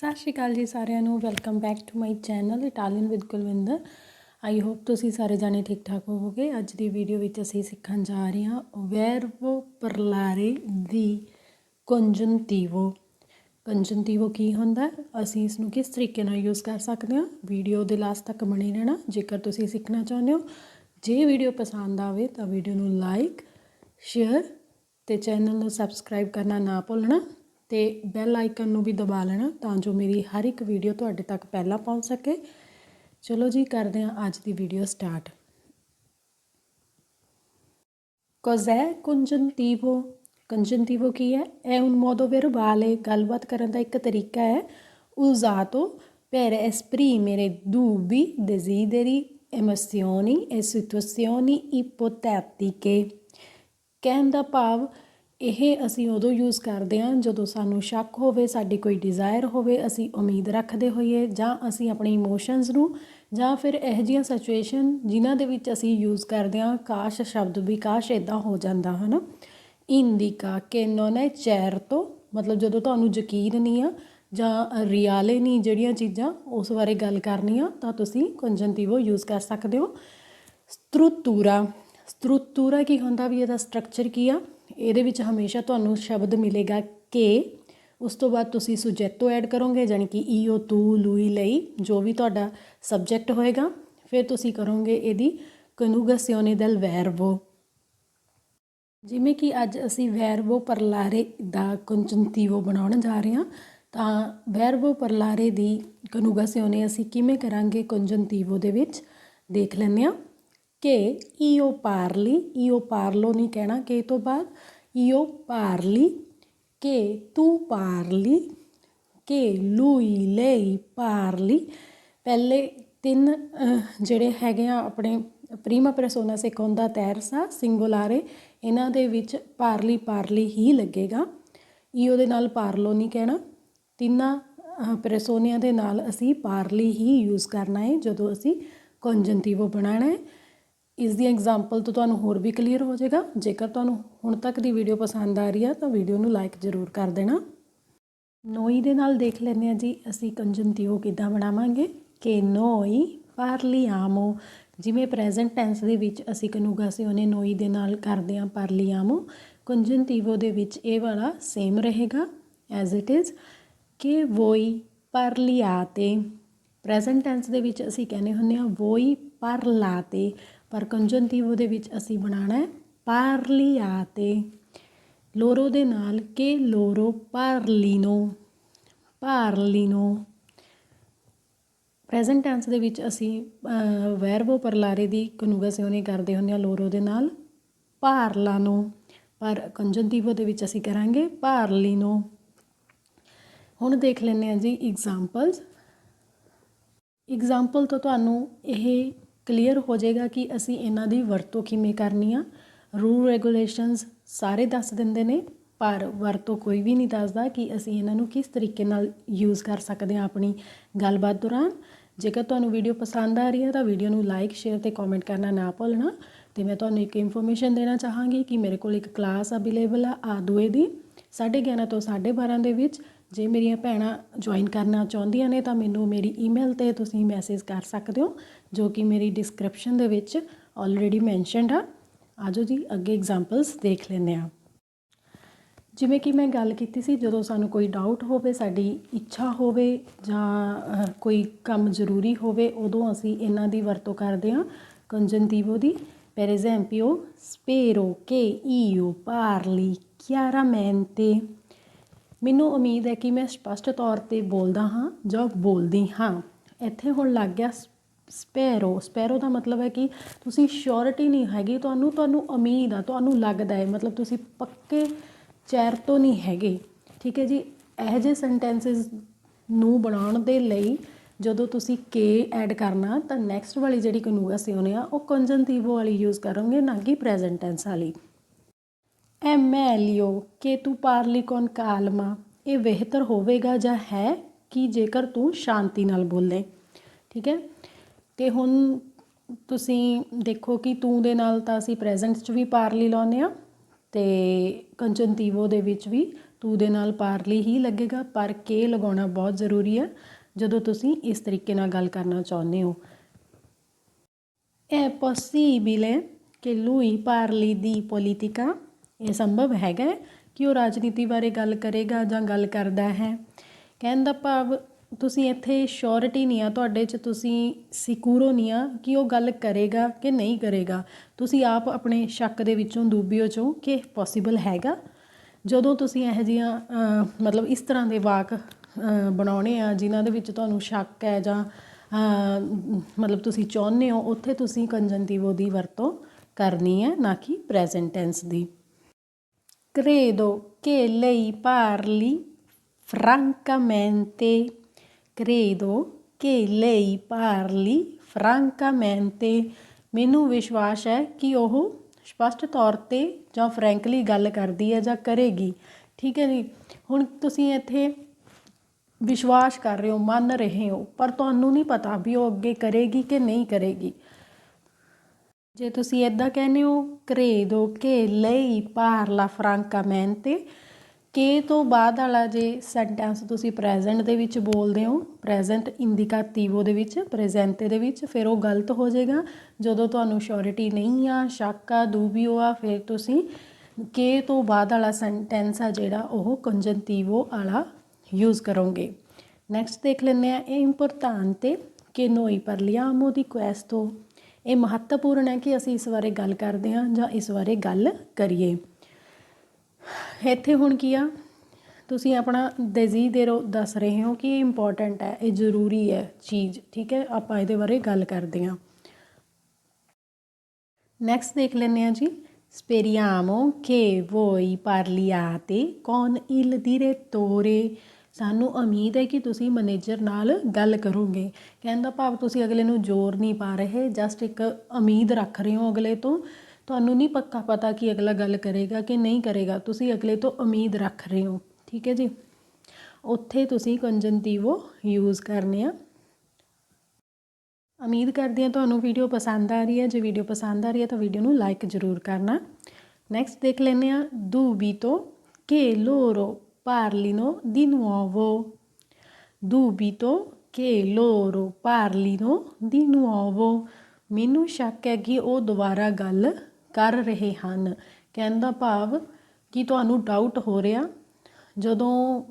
ਸਤਿ ਸ਼੍ਰੀ ਅਕਾਲ ਜੀ ਸਾਰਿਆਂ ਨੂੰ। Welcome back to my channel Italian with Kulwinder I hope ਤੁਸੀਂ ਸਾਰੇ ਜਾਣੇ ਠੀਕ ਠਾਕ ਹੋਵੋਗੇ। ਅੱਜ ਦੀ ਵੀਡੀਓ ਵਿੱਚ ਅਸੀਂ ਸਿੱਖਣ ਜਾ ਰਹੇ ਹਾਂ ਵੈਰਬੋ ਪਰਲਾਰੇ ਦੀ ਕੰਜੰਟਿਵੋ ਕੰਜੰਟਿਵੋ ਕੀ ਹੁੰਦਾ ਅਸੀਂ ਇਸ ਨੂੰ ਕਿਸ ਤਰੀਕੇ ਨਾਲ ਯੂਜ਼ ਕਰ ਸਕਦੇ ਹਾਂ? ਵੀਡੀਓ ਦੇ ਲਾਸਟ ਤੱਕ ਬਣੇ ਰਹਿਣਾ। ਜੇਕਰ ਤੁਸੀਂ ਸਿੱਖਣਾ ਚਾਹੁੰਦੇ ਹੋ, ਜੇ ਵੀਡੀਓ ਪਸੰਦ ਆਵੇ ਤਾਂ ਵੀਡੀਓ ਨੂੰ ਲਾਈਕ ਸ਼ੇਅਰ ਤੇ ਚੈਨਲ ਨੂੰ ਸਬਸਕ੍ਰਾਈਬ ਕਰਨਾ ਨਾ ਭੁੱਲਣਾ। ਅਤੇ ਬੈਲ ਆਈਕਨ ਨੂੰ ਵੀ ਦਬਾ ਲੈਣਾ ਤਾਂ ਜੋ ਮੇਰੀ ਹਰ ਇੱਕ ਵੀਡੀਓ ਤੁਹਾਡੇ ਤੱਕ ਪਹਿਲਾਂ ਪਹੁੰਚ ਸਕੇ ਚਲੋ ਜੀ ਕਰਦੇ ਹਾਂ ਅੱਜ ਦੀ ਵੀਡੀਓ ਸਟਾਰਟ ਕੋਜ਼ੈ ਕੁੰਜਨਤੀਵੋ ਕੰਜਨਤੀਵੋ ਕੀ ਹੈ ਇਹ ਉਨ ਮੋਦੋ ਵਰਬਾਲੇ ਗੱਲਬਾਤ ਕਰਨ ਦਾ ਇੱਕ ਤਰੀਕਾ ਹੈ usato per esprimere dubbi, desideri, emozioni e situazioni ipotetiche ਕਹਿਣ ਦਾ ਭਾਵ ਇਹ ਅਸੀਂ ਉਦੋਂ ਯੂਜ਼ ਕਰਦੇ ਹਾਂ ਜਦੋਂ ਸਾਨੂੰ ਸ਼ੱਕ ਹੋਵੇ, ਸਾਡੀ ਕੋਈ ਡਿਜ਼ਾਇਰ ਹੋਵੇ, ਅਸੀਂ ਉਮੀਦ ਰੱਖਦੇ ਹੋਈਏ ਜਾਂ ਅਸੀਂ ਆਪਣੇ ਇਮੋਸ਼ਨਸ ਨੂੰ ਜਾਂ ਫਿਰ ਇਹੋ ਜਿਹੀਆਂ ਸਿਚੁਏਸ਼ਨ ਜਿਨ੍ਹਾਂ ਦੇ ਵਿੱਚ ਅਸੀਂ ਯੂਜ਼ ਕਰਦੇ ਹਾਂ, ਕਾਸ਼ ਸ਼ਬਦ ਵੀ ਕਾਸ਼ ਇਦਾਂ ਹੋ ਜਾਂਦਾ ਹੈ ਨਾ ਇੰਡੀਕਾ ਕਿ non è certo ਮਤਲਬ ਜਦੋਂ ਤੁਹਾਨੂੰ ਯਕੀਨ ਨਹੀਂ ਆ ਜਾਂ ਰਿਆਲੇ ਨਹੀਂ ਜਿਹੜੀਆਂ ਚੀਜ਼ਾਂ ਉਸ ਬਾਰੇ ਗੱਲ ਕਰਨੀ ਆ ਤਾਂ ਤੁਸੀਂ ਕੰਜੰਟਿਵੋ ਯੂਜ਼ ਕਰ ਸਕਦੇ ਹੋ। ਸਟਰੂਤੂਰਾ ਸਟਰੂਤੂਰਾ ਕੀ ਹੁੰਦਾ ਵੀ ਇਹਦਾ ਸਟਰਕਚਰ ਕੀ ਆ? ਇਹਦੇ ਵਿੱਚ ਹਮੇਸ਼ਾ ਤੁਹਾਨੂੰ ਸ਼ਬਦ ਮਿਲੇਗਾ ਕਿ। ਉਸ ਤੋਂ ਬਾਅਦ ਤੁਸੀਂ ਸੁਜੈਕਟੋ ਐਡ ਕਰੋਗੇ ਜਾਨੀ ਕਿ ਈਓ, ਤੂ, ਲੂਈ, ਲਈ, ਜੋ ਵੀ ਤੁਹਾਡਾ ਸਬਜੈਕਟ ਹੋਏਗਾ। ਫਿਰ ਤੁਸੀਂ ਕਰੋਗੇ ਇਹਦੀ ਕਨੂਗਾਸਿਓਨੇ ਦਲ ਵੈਰਵੋ। ਜਿਵੇਂ ਕਿ ਅੱਜ ਅਸੀਂ ਵੈਰਵੋ ਪਰਲਾਰੇ ਦਾ ਕੰਜੰਟਿਵੋ ਬਣਾਉਣ ਜਾ ਰਹੇ ਹਾਂ, ਤਾਂ ਵੈਰਵੋ ਪਰਲਾਰੇ ਦੀ ਕਨੂਗਾਸਿਓਨੇ ਅਸੀਂ ਕਿਵੇਂ ਕਰਾਂਗੇ ਕੰਜੰਟਿਵੋ ਦੇ ਵਿੱਚ? ਦੇਖ ਲੈਂਦੇ ਹਾਂ। ਕਿ ਈਓ ਪਾਰਲੀ, ਈਓ ਪਾਰਲੋ ਨਹੀਂ ਕਹਿਣਾ ਕਿ ਤੋਂ ਬਾਅਦ, ਈਓ ਪਾਰਲੀ, ਕਿ ਤੂੰ ਪਾਰਲੀ, ਕਿ ਲੂਈ ਲਈ ਪਾਰਲੀ। ਪਹਿਲੇ ਤਿੰਨ ਜਿਹੜੇ ਹੈਗੇ ਆ ਆਪਣੇ ਪ੍ਰੀਮਾ ਪਰਸੋਨਾ ਸੈਕੋਂਡਾ ਤੈਰਸਾ, ਸਿੰਗੂਲਾਰੇ, ਇਹਨਾਂ ਦੇ ਵਿੱਚ ਪਾਰਲੀ ਪਾਰਲੀ ਹੀ ਲੱਗੇਗਾ। ਈਓ ਦੇ ਨਾਲ ਪਾਰਲੋ ਨਹੀਂ ਕਹਿਣਾ। ਤਿੰਨਾਂ ਪਰਸੋਨਿਆਂ ਦੇ ਨਾਲ ਅਸੀਂ ਪਾਰਲੀ ਹੀ ਯੂਜ਼ ਕਰਨਾ ਹੈ ਜਦੋਂ ਅਸੀਂ ਕੰਜੰਟਿਵੋ ਬਣਾਉਣਾ ਹੈ। ਇਸ ਦੀ ਐਗਜ਼ਾਮਪਲ ਤੋਂ ਤੁਹਾਨੂੰ ਹੋਰ ਵੀ ਕਲੀਅਰ ਹੋ ਜਾਏਗਾ। ਜੇਕਰ ਤੁਹਾਨੂੰ ਹੁਣ ਤੱਕ ਦੀ ਵੀਡੀਓ ਪਸੰਦ ਆ ਰਹੀ ਆ, ਤਾਂ ਵੀਡੀਓ ਨੂੰ ਲਾਈਕ ਜ਼ਰੂਰ ਕਰ ਦੇਣਾ। ਨੋਈ ਦੇ ਨਾਲ ਦੇਖ ਲੈਂਦੇ ਆ ਜੀ, ਅਸੀਂ ਕੰਜੰਟਿਵੋ ਕਿੱਦਾਂ ਬਣਾਵਾਂਗੇ? ਕਿ ਨੋਈ ਪਾਰਲੀਆਮੋ ਜਿਵੇਂ ਪ੍ਰੈਜ਼ੈਂਟ ਟੈਂਸ ਦੇ ਵਿੱਚ ਅਸੀਂ ਕਨੂਗਾਸਿਓਨੇ ਨੋਈ ਦੇ ਨਾਲ ਕਰਦੇ ਆ ਪਾਰਲੀਆਮੋ ਕੰਜੰਟਿਵੋ ਦੇ ਵਿੱਚ ਇਹ ਵਾਲਾ ਸੇਮ ਰਹੇਗਾ ਐਜ਼ ਇਟ ਇਜ਼ ਕਿ ਵੋਈ ਪਾਰਲੀਆਤੇ ਪ੍ਰੈਜ਼ੈਂਟ ਟੈਂਸ ਦੇ ਵਿੱਚ ਅਸੀਂ ਕਹਿੰਦੇ ਹੁੰਦੇ ਆ, ਵੋਈ ਪਾਰਲਾਤੇ ਪਰ ਕੰਜੰਟਿਵੋ ਦੇ ਵਿੱਚ ਅਸੀਂ ਬਣਾਉਣਾ ਹੈ ਪਾਰਲੀਆਤੇ ਲੋਰੋ ਦੇ ਨਾਲ ਕਿ ਲੋਰੋ ਪਾਰਲੀਨੋ। ਪਾਰਲੀਨੋ। ਪ੍ਰੈਜ਼ੈਂਟ ਟੈਂਸ ਦੇ ਵਿੱਚ ਅਸੀਂ ਵੈਰਬੋ ਪਰਲਾਰੇ ਦੀ ਕਨੂਗਾਸਿਓਨੇ ਕਰਦੇ ਹੁੰਦੇ ਆ ਲੋਰੋ ਦੇ ਨਾਲ। ਪਾਰਲਾਨੋ। ਪਰ ਕੰਜੰਟਿਵੋ ਦੇ ਵਿੱਚ ਅਸੀਂ ਕਰਾਂਗੇ ਪਾਰਲੀਨੋ। ਹੁਣ ਦੇਖ ਲੈਂਦੇ ਆ ਜੀ ਐਗਜ਼ਾਮਪਲਸ ਐਗਜ਼ਾਮਪਲ ਤੋਂ ਤੁਹਾਨੂੰ ਇਹ ਕਲੀਅਰ ਹੋ ਜਾਏਗਾ ਕਿ ਅਸੀਂ ਇਹਨਾਂ ਦੀ ਵਰਤੋਂ ਕਿਵੇਂ ਕਰਨੀ ਆ। ਰੂਲ ਰੈਗੂਲੇਸ਼ਨਸ ਸਾਰੇ ਦੱਸ ਦਿੰਦੇ ਨੇ, ਪਰ ਵਰਤੋਂ ਕੋਈ ਵੀ ਨਹੀਂ ਦੱਸਦਾ ਕਿ ਅਸੀਂ ਇਹਨਾਂ ਨੂੰ ਕਿਸ ਤਰੀਕੇ ਨਾਲ ਯੂਜ਼ ਕਰ ਸਕਦੇ ਹਾਂ ਆਪਣੀ ਗੱਲਬਾਤ ਦੌਰਾਨ। ਜੇਕਰ ਤੁਹਾਨੂੰ ਵੀਡੀਓ ਪਸੰਦ ਆ ਰਹੀ ਹੈ ਤਾਂ ਵੀਡੀਓ ਨੂੰ ਲਾਈਕ ਸ਼ੇਅਰ ਤੇ ਕਮੈਂਟ ਕਰਨਾ ਨਾ ਭੁੱਲਣਾ। ਤੇ ਮੈਂ ਤੁਹਾਨੂੰ ਇੱਕ ਇਨਫੋਰਮੇਸ਼ਨ ਦੇਣਾ ਚਾਹਾਂਗੀ ਕਿ ਮੇਰੇ ਕੋਲ ਇੱਕ ਕਲਾਸ ਅਵੇਲੇਬਲ ਆ ਆਦੂਏ ਦੀ। 11:30 ਤੋਂ 12:30 ਦੇ ਵਿੱਚ। ਜੇ ਮੇਰੀਆਂ ਭੈਣਾਂ ਜੁਆਇਨ ਕਰਨਾ ਚਾਹੁੰਦੀਆਂ ਨੇ ਤਾਂ ਮੈਨੂੰ ਮੇਰੀ ਈਮੇਲ ਤੇ ਤੁਸੀਂ ਮੈਸੇਜ ਕਰ ਸਕਦੇ ਹੋ। ਜੋ ਕਿ ਮੇਰੀ ਡਿਸਕ੍ਰਿਪਸ਼ਨ ਦੇ ਵਿੱਚ ਆਲਰੇਡੀ ਮੈਂਸ਼ਨਡ ਆ। ਆਜੋ ਜੀ, ਅੱਗੇ ਐਗਜ਼ਾਮਪਲਸ ਦੇਖ ਲੈਂਦੇ ਆ ਜਿਵੇਂ ਕਿ ਮੈਂ ਗੱਲ ਕੀਤੀ ਸੀ, ਜਦੋਂ ਸਾਨੂੰ ਕੋਈ ਡਾਊਟ ਹੋਵੇ, ਸਾਡੀ ਇੱਛਾ ਹੋਵੇ ਜਾਂ ਕੋਈ ਕੰਮ ਜ਼ਰੂਰੀ ਹੋਵੇ, ਉਦੋਂ ਅਸੀਂ ਇਹਨਾਂ ਦੀ ਵਰਤੋਂ ਕਰਦੇ ਹਾਂ। ਕੰਜੰਟਿਵੋ ਦੀ per esempio spero che io parli chiaramente ਮੈਨੂੰ ਉਮੀਦ ਹੈ ਕਿ ਮੈਂ ਸਪਸ਼ਟ ਤੌਰ ਤੇ ਬੋਲਦਾ ਹਾਂ ਜਾਂ ਬੋਲਦੀ ਹਾਂ। ਇੱਥੇ ਹੁਣ ਲੱਗ ਗਿਆ ਸਪੈਰੋ ਸਪੈਰੋ ਦਾ ਮਤਲਬ ਹੈ ਕਿ ਤੁਸੀਂ ਸ਼ੋਰਿਟੀ ਨਹੀਂ ਹੈਗੀ, ਤੁਹਾਨੂੰ ਤੁਹਾਨੂੰ ਉਮੀਦ ਆ, ਤੁਹਾਨੂੰ ਲੱਗਦਾ ਹੈ, ਮਤਲਬ ਤੁਸੀਂ ਪੱਕੇ ਚੈਰ ਤੋਂ ਨਹੀਂ ਹੈਗੇ, ਠੀਕ ਹੈ ਜੀ? ਇਹ ਜਿਹੇ ਸੈਂਟੈਂਸਸ ਨੂੰ ਬਣਾਉਣ ਦੇ ਲਈ ਜਦੋਂ ਤੁਸੀਂ ਕੇ ਐਡ ਕਰਨਾ, ਤਾਂ ਨੈਕਸਟ ਵਾਲੀ ਜਿਹੜੀ ਕਨੂਗਾਸਿਓਨ ਆ, ਉਹ ਕੰਜੰਟਿਵੋ ਵਾਲੀ ਯੂਜ਼ ਕਰੋਗੇ, ਨਾ ਕਿ ਪ੍ਰੈਜ਼ੈਂਟ ਟੈਂਸ ਵਾਲੀ। È meglio che tu parli ਕਾਲਮਾ ਇਹ ਬਿਹਤਰ ਹੋਵੇਗਾ ਜਾਂ ਹੈ ਕਿ ਜੇਕਰ ਤੂੰ ਸ਼ਾਂਤੀ ਨਾਲ ਬੋਲੇ, ਠੀਕ ਹੈ? ਤੇ ਹੁਣ ਤੁਸੀਂ ਦੇਖੋ ਕਿ ਤੂੰ ਦੇ ਨਾਲ ਤਾਂ ਅਸੀਂ ਪ੍ਰੈਜ਼ੈਂਟ 'ਚ ਵੀ ਪਾਰਲੀ ਲਾਉਂਦੇ ਆ ਤੇ ਕੰਜੰਟਿਵੋ ਦੇ ਵਿੱਚ ਵੀ ਤੂੰ ਦੇ ਨਾਲ ਪਾਰਲੀ ਹੀ ਲੱਗੇਗਾ, ਪਰ ਕੇ ਲਗਾਉਣਾ ਬਹੁਤ ਜ਼ਰੂਰੀ ਹੈ, ਜਦੋਂ ਤੁਸੀਂ ਇਸ ਤਰੀਕੇ ਨਾਲ ਗੱਲ ਕਰਨਾ ਚਾਹੁੰਦੇ ਹੋ। ਇਹ è ਹੈ ਕਿ ਲੂਈ ਪਾਰਲੀ ਦੀ politica, ਇਹ ਸੰਭਵ ਹੈਗਾ ਹੈ ਕਿ ਉਹ ਰਾਜਨੀਤੀ ਬਾਰੇ ਗੱਲ ਕਰੇਗਾ ਜਾਂ ਗੱਲ ਕਰਦਾ ਹੈ। ਕਹਿਣ ਦਾ ਭਾਵ ਤੁਸੀਂ ਇੱਥੇ ਸ਼ੋਰਿਟੀ ਨਹੀਂ ਆ, ਤੁਹਾਡੇ 'ਚ ਤੁਸੀਂ ਸਿਕੂਰੋ ਨਹੀਂ ਆ ਕਿ ਉਹ ਗੱਲ ਕਰੇਗਾ ਕਿ ਨਹੀਂ ਕਰੇਗਾ ਤੁਸੀਂ ਆਪ ਆਪਣੇ ਸ਼ੱਕ ਦੇ ਵਿੱਚੋਂ ਦੂਬਿਓ ਚੋਂ ਕਿ ਪੋਸੀਬਲ ਹੈਗਾ ਜਦੋਂ ਤੁਸੀਂ ਇਹੋ ਜਿਹੀਆਂ ਮਤਲਬ ਇਸ ਤਰ੍ਹਾਂ ਦੇ ਵਾਕ ਬਣਾਉਣੇ ਆ, ਜਿਨ੍ਹਾਂ ਦੇ ਵਿੱਚ ਤੁਹਾਨੂੰ ਸ਼ੱਕ ਹੈ ਜਾਂ ਮਤਲਬ ਤੁਸੀਂ ਚਾਹੁੰਦੇ ਹੋ, ਉੱਥੇ ਤੁਸੀਂ ਕੰਜੰਟਿਵੋ ਦੀ ਵਰਤੋਂ ਕਰਨੀ ਹੈ, ਨਾ ਕਿ ਪ੍ਰੈਜ਼ੈਂਟ ਟੈਂਸ ਦੀ Credo che lei parli francamente. Credo che lei parli francamente. ਮੈਨੂੰ ਵਿਸ਼ਵਾਸ ਹੈ ਕਿ ਉਹ ਸਪਸ਼ਟ ਤੌਰ ਤੇ ਜਾਂ ਫਰੈਂਕਲੀ ਗੱਲ ਕਰਦੀ ਹੈ ਜਾਂ ਕਰੇਗੀ ਠੀਕ ਹੈ ਜੀ ਹੁਣ ਤੁਸੀਂ ਇੱਥੇ ਵਿਸ਼ਵਾਸ ਕਰ ਰਹੇ ਹੋ ਮੰਨ ਰਹੇ ਹੋ ਪਰ ਤੁਹਾਨੂੰ ਨਹੀਂ ਪਤਾ ਵੀ ਉਹ ਅੱਗੇ ਕਰੇਗੀ ਕਿ ਨਹੀਂ ਕਰੇਗੀ ਜੇ ਤੁਸੀਂ ਇਦਾਂ ਕਹਿੰਦੇ ਹੋ credo che lei parla francamente. ਕੇ ਤੋਂ ਬਾਅਦ ਵਾਲਾ ਜੇ ਸੈਂਟੈਂਸ ਤੁਸੀਂ ਪ੍ਰੈਜ਼ੈਂਟ ਦੇ ਵਿੱਚ ਬੋਲਦੇ ਹੋ ਪ੍ਰੈਜ਼ੈਂਟ ਇੰਡੀਕੇਟਿਵੋ ਦੇ ਵਿੱਚ ਪ੍ਰੈਜ਼ੈਂਟੇ ਦੇ ਵਿੱਚ, ਫਿਰ ਉਹ ਗਲਤ ਹੋ ਜਾਏਗਾ। ਜਦੋਂ ਤੁਹਾਨੂੰ ਸ਼ੋਰਿਟੀ ਨਹੀਂ ਆ, ਸ਼ੱਕ ਆ ਦੂਬੀਓ ਆ, ਫਿਰ ਤੁਸੀਂ ਕੇ ਤੋਂ ਬਾਅਦ ਵਾਲਾ ਸੈਂਟੈਂਸ ਆ ਜਿਹੜਾ, ਉਹ ਕੰਜੰਟਿਵੋ ਵਾਲਾ ਯੂਜ਼ ਕਰੋਗੇ। ਨੈਕਸਟ ਦੇਖ ਲੈਂਦੇ ਆ ਇਹ ਇੰਪੋਰਟਾਂਟੇ ਕਿ ਨੋਈ noi parliamo di questo ਇਹ ਮਹੱਤਵਪੂਰਨ ਹੈ ਕਿ ਅਸੀਂ ਇਸ ਬਾਰੇ ਗੱਲ ਕਰਦੇ ਹਾਂ ਜਾਂ ਇਸ ਬਾਰੇ ਗੱਲ ਕਰੀਏ। ਇੱਥੇ ਹੁਣ ਕੀ ਆ? ਤੁਸੀਂ ਆਪਣਾ ਡੈਜ਼ੀਡੇਰੋ ਦੱਸ ਰਹੇ ਹੋ ਕਿ ਇਹ ਇੰਪੋਰਟੈਂਟ ਹੈ, ਇਹ ਜ਼ਰੂਰੀ ਹੈ ਚੀਜ਼, ਠੀਕ ਹੈ? ਆਪਾਂ ਇਹਦੇ ਬਾਰੇ ਗੱਲ ਕਰਦੇ ਹਾਂ। ਨੈਕਸਟ ਦੇਖ ਲੈਂਦੇ ਹਾਂ ਜੀ। ਸਪੇਰੀਆਮੋ speriamo che voi parliate ਇਲ il ਤੋਰੇ? ਸਾਨੂੰ ਉਮੀਦ ਹੈ ਕਿ ਤੁਸੀਂ ਮੈਨੇਜਰ ਨਾਲ ਗੱਲ ਕਰੋਗੇ। ਕਹਿਣ ਦਾ ਭਾਵ ਤੁਸੀਂ ਅਗਲੇ ਨੂੰ ਜ਼ੋਰ ਨਹੀਂ ਪਾ ਰਹੇ, ਜਸਟ ਇੱਕ ਉਮੀਦ ਰੱਖ ਰਹੇ ਹੋ ਅਗਲੇ ਤੋਂ। ਤੁਹਾਨੂੰ ਨਹੀਂ ਪੱਕਾ ਪਤਾ ਕਿ ਅਗਲਾ ਗੱਲ ਕਰੇਗਾ ਕਿ ਨਹੀਂ ਕਰੇਗਾ। ਤੁਸੀਂ ਅਗਲੇ ਤੋਂ ਉਮੀਦ ਰੱਖ ਰਹੇ ਹੋ, ਠੀਕ ਹੈ ਜੀ? ਉੱਥੇ ਤੁਸੀਂ ਕੰਜੰਟਿਵੋ ਯੂਜ਼ ਕਰਨੇ ਆ। ਉਮੀਦ ਕਰਦੀ ਹਾਂ ਤੁਹਾਨੂੰ ਵੀਡੀਓ ਪਸੰਦ ਆ ਰਹੀ ਹੈ। ਜੇ ਵੀਡੀਓ ਪਸੰਦ ਆ ਰਹੀ ਹੈ ਤਾਂ ਵੀਡੀਓ ਨੂੰ ਲਾਈਕ ਜ਼ਰੂਰ ਕਰਨਾ। ਨੈਕਸਟ ਦੇਖ ਲੈਂਦੇ ਆ dubito che loro parlino di nuovo dubito che loro parlino di nuovo ਮੈਨੂੰ ਸ਼ੱਕ ਹੈ ਕਿ ਉਹ ਦੁਬਾਰਾ ਗੱਲ ਕਰ ਰਹੇ ਹਨ। ਕਹਿਣ ਦਾ ਭਾਵ ਕਿ ਤੁਹਾਨੂੰ ਡਾਊਟ ਹੋ ਰਿਹਾ। ਜਦੋਂ,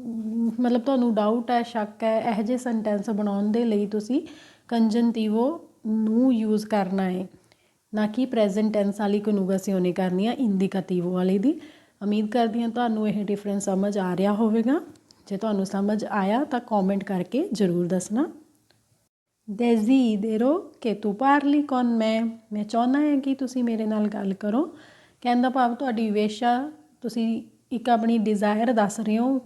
ਮਤਲਬ ਤੁਹਾਨੂੰ ਡਾਊਟ ਹੈ, ਸ਼ੱਕ ਹੈ, ਇਹੋ ਜਿਹੇ ਸੈਂਟੈਂਸ ਬਣਾਉਣ ਦੇ ਲਈ ਤੁਸੀਂ ਕੰਜੰਟਿਵੋ ਨੂੰ ਯੂਜ਼ ਕਰਨਾ ਹੈ। ਨਾ ਕਿ ਪ੍ਰੈਜ਼ੈਂਟ ਟੈਂਸ ਵਾਲੀ ਕਨੁਗਾਸੀਓਨੇ ਕਰਨੀ ਆ ਇੰਡੀਕੇਟਿਵੋ ਵਾਲੀ ਦੀ। ਉਮੀਦ ਕਰਦੀ ਹਾਂ ਤੁਹਾਨੂੰ ਇਹ ਡਿਫਰੈਂਸ ਸਮਝ ਆ ਰਿਹਾ ਹੋਵੇਗਾ। ਜੇ ਤੁਹਾਨੂੰ ਸਮਝ ਆਇਆ ਤਾਂ ਕਮੈਂਟ ਕਰਕੇ ਜ਼ਰੂਰ ਦੱਸਣਾ। Desidero che tu parli con me. ਮੈਂ ਚਾਹੁੰਦਾ ਹਾਂ ਕਿ ਤੁਸੀਂ ਮੇਰੇ ਨਾਲ ਗੱਲ ਕਰੋ। ਕਹਿਣ ਦਾ ਭਾਵ ਤੁਹਾਡੀ ਵਿਸ਼ ਤੁਸੀਂ ਇੱਕ ਆਪਣੀ ਡਿਜ਼ਾਇਰ ਦੱਸ ਰਹੇ ਹੋ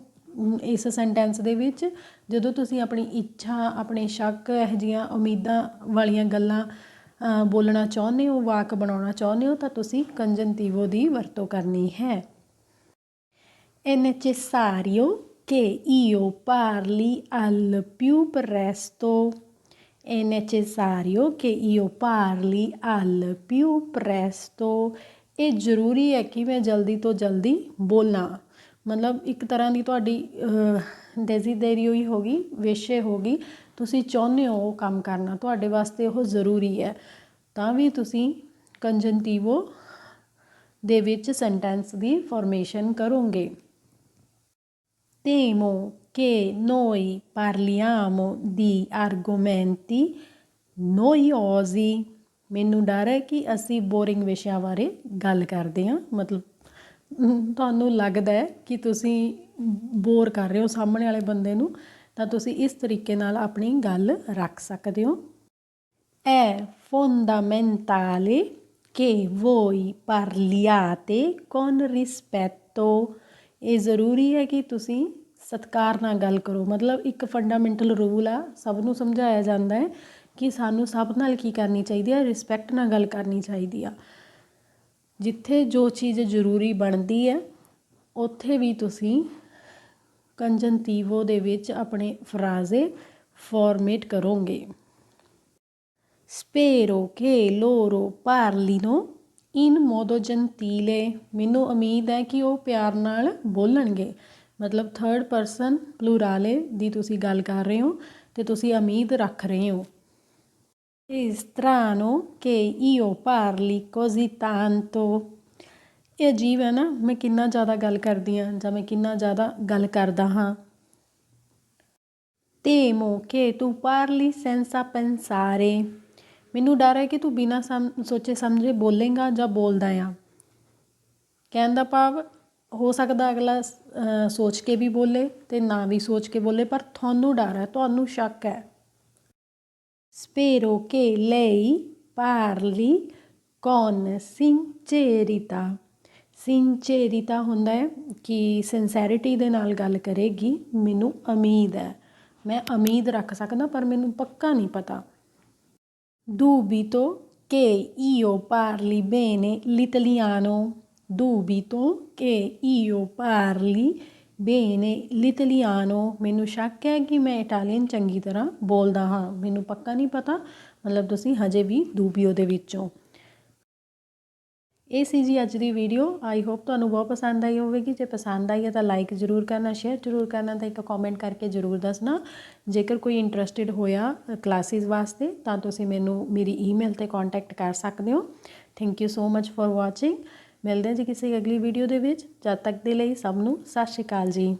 ਇਸ ਸੈਂਟੈਂਸ ਦੇ ਵਿੱਚ। ਜਦੋਂ ਤੁਸੀਂ ਆਪਣੀ ਇੱਛਾ, ਆਪਣੇ ਸ਼ੱਕ, ਇਹੋ ਜਿਹੀਆਂ ਉਮੀਦਾਂ ਵਾਲੀਆਂ ਗੱਲਾਂ ਬੋਲਣਾ ਚਾਹੁੰਦੇ ਹੋ, ਵਾਕ ਬਣਾਉਣਾ ਚਾਹੁੰਦੇ ਹੋ, ਤਾਂ ਤੁਸੀਂ ਕੰਜੰਟਿਵੋ ਦੀ ਵਰਤੋਂ ਕਰਨੀ ਹੈ। È necessario che io parli al più presto. È necessario che io parli al più presto. ਇਹ ਜ਼ਰੂਰੀ ਹੈ ਕਿ ਮੈਂ ਜਲਦੀ ਤੋਂ ਜਲਦੀ ਬੋਲਾਂ। ਮਤਲਬ ਇੱਕ ਤਰ੍ਹਾਂ ਦੀ ਤੁਹਾਡੀ ਡੈਜ਼ੀਡੇਰੀਓ ਹੀ ਹੋਗੀ ਵਿਸ਼ੇ ਹੋਗੀ ਤੁਸੀਂ ਚਾਹੁੰਦੇ ਹੋ ਉਹ ਕੰਮ ਕਰਨਾ, ਤੁਹਾਡੇ ਵਾਸਤੇ ਉਹ ਜ਼ਰੂਰੀ ਹੈ। ਤਾਂ ਵੀ ਤੁਸੀਂ ਕੰਜੰਟਿਵੋ ਦੇ ਵਿੱਚ ਸੈਂਟੈਂਸ ਦੀ ਫਾਰਮੇਸ਼ਨ ਕਰੋਗੇ। Temo che noi parliamo di argomenti noiosi. ਮੈਨੂੰ ਡਰ ਹੈ ਕਿ ਅਸੀਂ ਬੋਰਿੰਗ ਵਿਸ਼ਿਆਂ ਬਾਰੇ ਗੱਲ ਕਰਦੇ ਹਾਂ ਮਤਲਬ ਤੁਹਾਨੂੰ ਲੱਗਦਾ ਹੈ ਕਿ ਤੁਸੀਂ ਬੋਰ ਕਰ ਰਹੇ ਹੋ ਸਾਹਮਣੇ ਵਾਲੇ ਬੰਦੇ ਨੂੰ ਤਾਂ ਤੁਸੀਂ ਇਸ ਤਰੀਕੇ ਨਾਲ ਆਪਣੀ ਗੱਲ ਰੱਖ ਸਕਦੇ ਹੋ È fondamentale che voi parliate con rispetto. ਇਹ ਜ਼ਰੂਰੀ ਹੈ ਕਿ ਤੁਸੀਂ ਸਤਿਕਾਰ ਨਾਲ ਗੱਲ ਕਰੋ। ਮਤਲਬ ਇੱਕ ਫੰਡਾਮੈਂਟਲ ਰੂਲ ਆ, ਸਭ ਨੂੰ ਸਮਝਾਇਆ ਜਾਂਦਾ ਹੈ ਕਿ ਸਾਨੂੰ ਸਭ ਨਾਲ ਕੀ ਕਰਨੀ ਚਾਹੀਦੀ ਹੈ ਰਿਸਪੈਕਟ ਨਾਲ ਗੱਲ ਕਰਨੀ ਚਾਹੀਦੀ ਆ। ਜਿੱਥੇ ਜੋ ਚੀਜ਼ ਜ਼ਰੂਰੀ ਬਣਦੀ ਹੈ, ਉੱਥੇ ਵੀ ਤੁਸੀਂ ਕੰਜੰਟਿਵੋ ਦੇ ਵਿੱਚ ਆਪਣੇ ਫਰਾਜ਼ੇ ਫਾਰਮੇਟ ਕਰੋਗੇ। ਸਪੇਰੋ che loro ਪਾਰਲੀਨੋ ਇਨ ਮੋਦੋ gentile. ਮੈਨੂੰ ਉਮੀਦ ਹੈ ਕਿ ਉਹ ਪਿਆਰ ਨਾਲ ਬੋਲਣਗੇ। ਮਤਲਬ ਥਰਡ ਪਰਸਨ ਪਲੂਰਾਲੇ ਦੀ ਤੁਸੀਂ ਗੱਲ ਕਰ ਰਹੇ ਹੋ ਤੇ ਤੁਸੀਂ ਉਮੀਦ ਰੱਖ ਰਹੇ ਹੋ। È strano che io parli così tanto ਇਹ ਅਜੀਬ ਹੈ ਨਾ, ਮੈਂ ਕਿੰਨਾ ਜ਼ਿਆਦਾ ਗੱਲ ਕਰਦੀ ਹਾਂ ਜਾਂ ਮੈਂ ਕਿੰਨਾ ਜ਼ਿਆਦਾ ਗੱਲ ਕਰਦਾ ਹਾਂ। Temo che tu parli senza pensare ਮੈਨੂੰ ਡਰ ਹੈ ਕਿ ਤੂੰ ਬਿਨਾਂ ਸਮ, ਸੋਚੇ ਸਮਝੇ ਬੋਲੇਗਾ ਜਾਂ ਬੋਲਦਾ ਆ। ਕਹਿਣ ਦਾ ਭਾਵ, ਹੋ ਸਕਦਾ ਅਗਲਾ ਸੋਚ ਕੇ ਵੀ ਬੋਲੇ ਤੇ ਨਾ ਵੀ ਸੋਚ ਕੇ ਬੋਲੇ, ਪਰ ਤੁਹਾਨੂੰ ਡਰ ਹੈ, ਤੁਹਾਨੂੰ ਸ਼ੱਕ ਹੈ। ਸਪੇਰੋ ਕੇ ਲਈ ਪਾਰਲੀ con ਸਿੰਚੇਰੀਤਾ? sincerità ਹੁੰਦਾ ਹੈ ਕਿ ਸਿੰਸੈਰਿਟੀ ਦੇ ਨਾਲ ਗੱਲ ਕਰੇਗੀ, ਮੈਨੂੰ ਉਮੀਦ ਹੈ। ਮੈਂ ਉਮੀਦ ਰੱਖ ਸਕਦਾ, ਪਰ ਮੈਨੂੰ ਪੱਕਾ ਨਹੀਂ ਪਤਾ। Dubito che io parli bene l'italiano. Dubito che io parli ਬੇਨੇ ਲਿਟਲੀਆਨੋ ਮੈਨੂੰ ਸ਼ੱਕ ਹੈ ਕਿ ਮੈਂ ਇਟਾਲੀਅਨ ਚੰਗੀ ਤਰ੍ਹਾਂ ਬੋਲਦਾ ਹਾਂ ਮੈਨੂੰ ਪੱਕਾ ਨਹੀਂ ਪਤਾ ਮਤਲਬ ਤੁਸੀਂ ਹਜੇ ਵੀ ਦੂਬੀਓ ਦੇ ਵਿੱਚੋਂ ਇਹ ਸੀ ਜੀ ਅੱਜ ਦੀ ਵੀਡੀਓ ਆਈ ਹੋਪ ਤੁਹਾਨੂੰ ਬਹੁਤ ਪਸੰਦ ਆਈ ਹੋਵੇਗੀ। ਜੇ ਪਸੰਦ ਆਈ ਹੈ ਤਾਂ ਲਾਈਕ ਜ਼ਰੂਰ ਕਰਨਾ ਸ਼ੇਅਰ ਜ਼ਰੂਰ ਕਰਨਾ ਤਾਂ ਇੱਕ ਕਮੈਂਟ ਕਰਕੇ ਜ਼ਰੂਰ ਦੱਸਣਾ। ਜੇਕਰ ਕੋਈ ਇੰਟਰਸਟਿਡ ਹੋਇਆ ਕਲਾਸਿਸ ਵਾਸਤੇ, ਤਾਂ ਤੁਸੀਂ ਮੈਨੂੰ ਮੇਰੀ ਈਮੇਲ ਤੇ ਕੰਟੈਕਟ ਕਰ ਸਕਦੇ ਹੋ। Thank you so much for watching ਮਿਲਦੇ ਹਾਂ ਜੀ ਕਿਸੇ ਅਗਲੀ ਵੀਡੀਓ ਦੇ ਵਿੱਚ। ਜਦ ਤੱਕ ਦੇ ਲਈ ਸਭ ਨੂੰ ਸਤਿ ਸ਼੍ਰੀ ਅਕਾਲ ਜੀ।